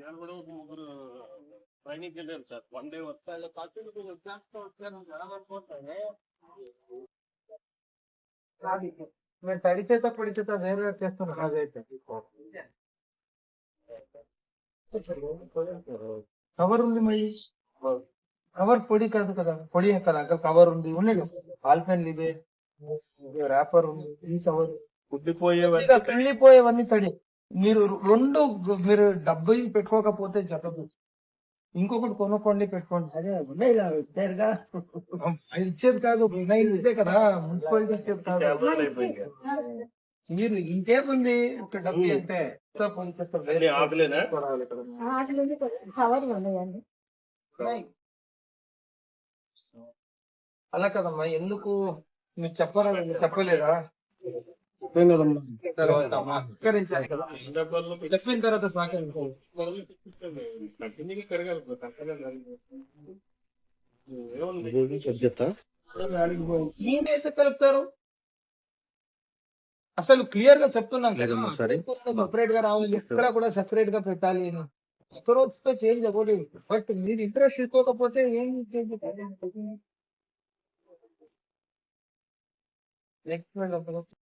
ఇక్కడ కూడా ఒక ముగ్గురు ట్రైనింగ్ వెళ్ళారు సార్. వన్ డే వస్తారు ఖర్చులు కొంచెం చేస్తూ వచ్చారు మీరు తడి చేత పొడి చేత వేరు చేస్తున్నారు అదైతే కవర్ ఉంది మై కవర్ పొడి కాదు కదా. పొడి కదా అక్కడ కవర్ ఉంది. ఉన్నాయి ఆల్పెన్ ఇవే. ర్యాపర్ ఉంది. ఈ కవర్ కుట్టిపోయేవన్నీ వెళ్ళిపోయేవన్నీ తడి. మీరు రెండు మీరు డబ్బు పెట్టుకోకపోతే జరగదు. ఇంకొకటి కొనుక్కోండి పెట్టుకోండి. అదే ఉన్నాయి ఇచ్చేది కాదు నైన్ ఇదే కదా. మున్సిపాలిటీ ఇచ్చేది కాదు మీరు ఇంకేముంది? ఒక డబ్బు అంటే ఉన్నాయి. అలా కదమ్మా ఎందుకు? మీరు చెప్పరా చెప్పలేదా? చెప్పిన తర్వాత మీరైతే కలుపుతారు అసలు క్లియర్గా చెప్తున్నాం సెపరేట్గా రావాలి. ఎక్కడ కూడా సెపరేట్గా పెట్టాలి అని అప్రోచ్తో చేంజ్ అవ్వదు. బట్ మీరు ఇంట్రెస్ట్ తీసుకోకపోతే ఏం చేంజ్ నెక్స్ట్